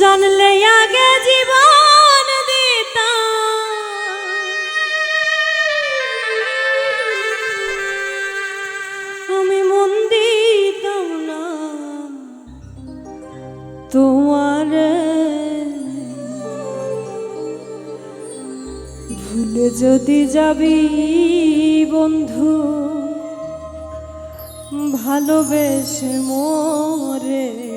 জানলে আগে জীবন দিতাম। আমি মন দিতাম না তোমার। ভুলে যদি যাবি বন্ধু, ভালোবেসে মোরে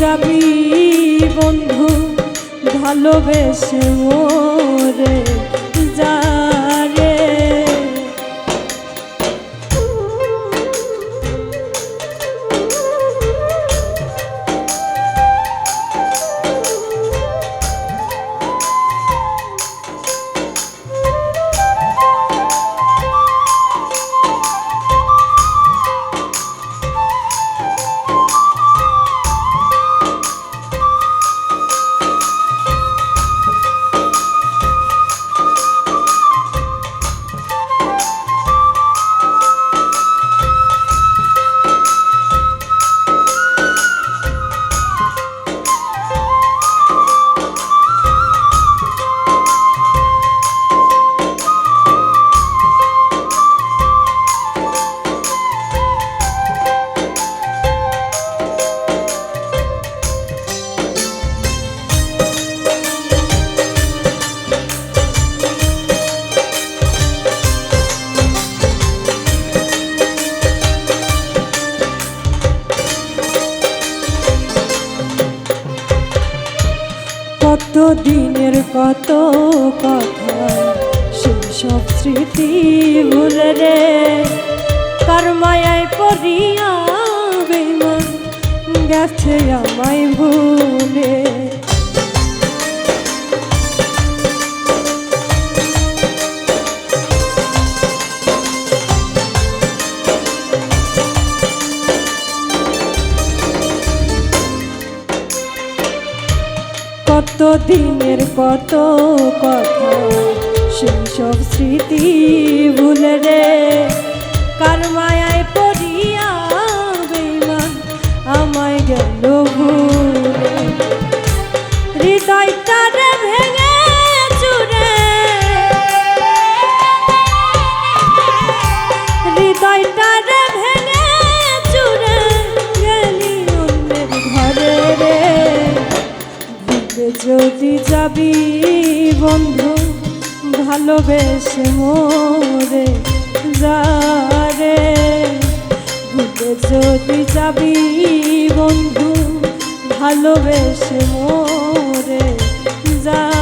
যাবি বন্ধু ভালোবেসে মোরে কত দিনের কত কথা সেসব স্মৃতি ভুলে রে। কার মায়ায় পড়িয়া বেমন গেছে আমায় ভুলে। কত কথা সেই সব স্মৃতি ভুলে রে। কার মায়ায় পড়িয়া যদি যাবি বন্ধু ভালোবেসে মোরে যারে ভুলে যদি যাবি বন্ধু ভালোবেসে মোরে যারে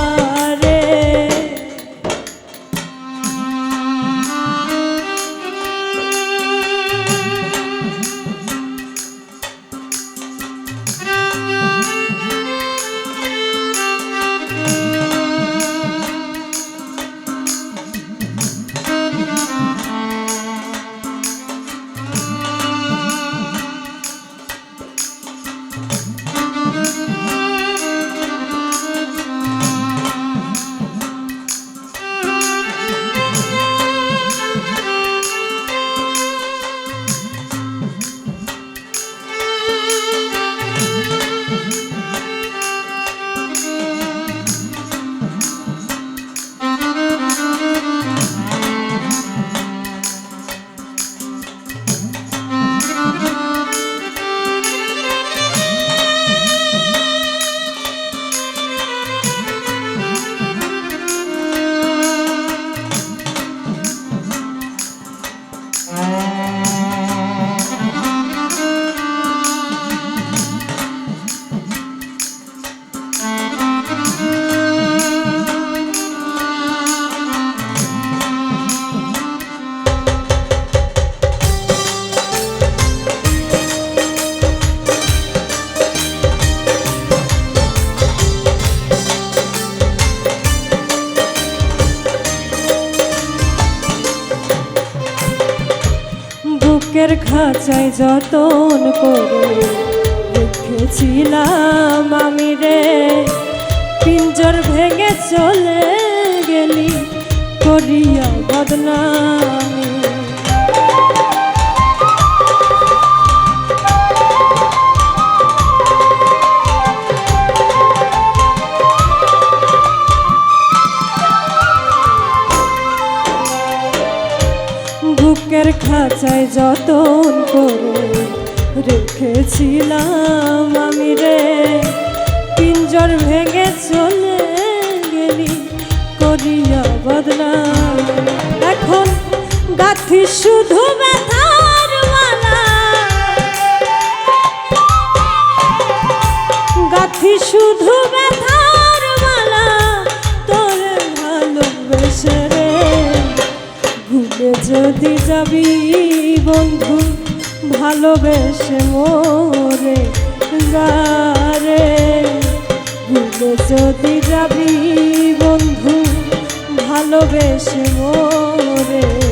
বুকের খাঁচায় যতন করে রেখেছিলাম আমি রে। পিঞ্জর ভেঙে চলে গেলি করিয়া বদনামি। খাঁচায় যতন করে রেখেছিলাম আমি রে। পিঞ্জর ভেঙে চলে গেলি, করিয়া বদনাম এখন গাথি শুধু ব্যথার যাবি বন্ধু ভালোবেসে মোরে গারে ভুলে যদি যাবি বন্ধু ভালোবেসে মোরে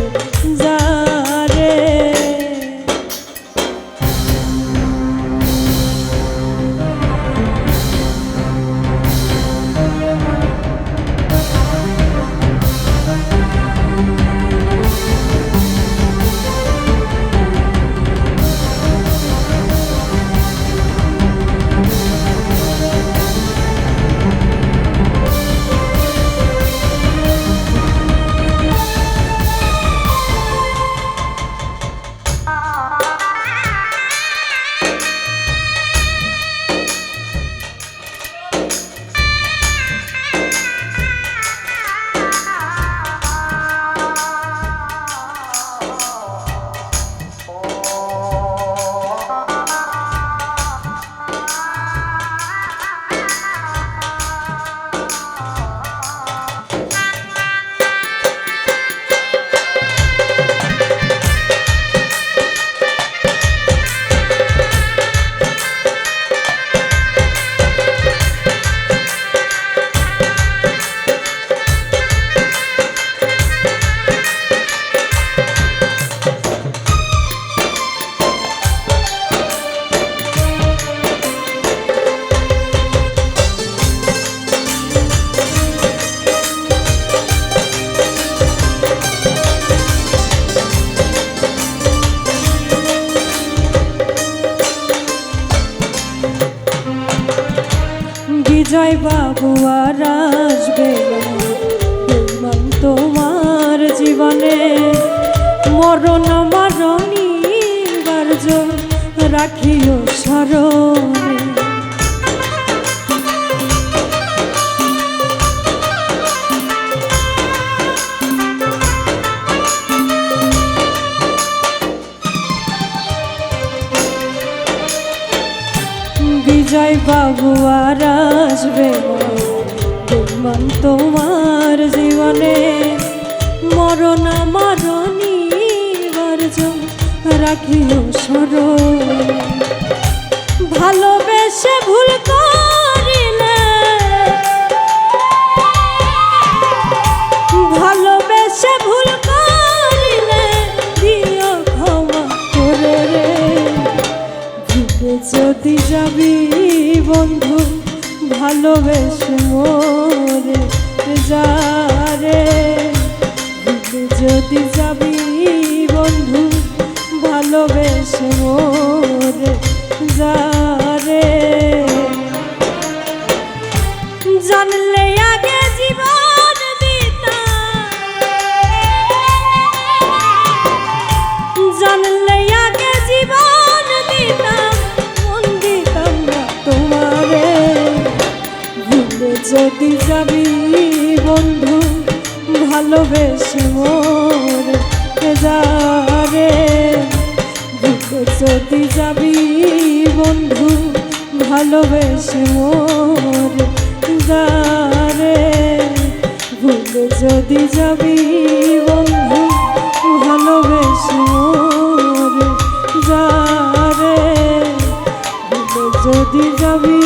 বিজয় বাবু আর আসবে না। তোমার জীবনে মরণ মরণী বার্য রাখিও স্মরণে বিজয় বাবু আর আসবে তোমার তোমার জীবনে, মরণ মরণী বর্জ রাখিও সর ভালোবেসে ভুল করিলে ভালোবেসে মোরে যারে। যদি যাবি বন্ধু ভালোবেসে মোরে যারে। বন্ধু, ভালোবেসে মোর যারে যদি যাবি বন্ধু, ভালোবেসে মোর যারে ভুলে যদি যাবি বন্ধু, ভালোবেসে মোর যারে ভুলে যদি যাবি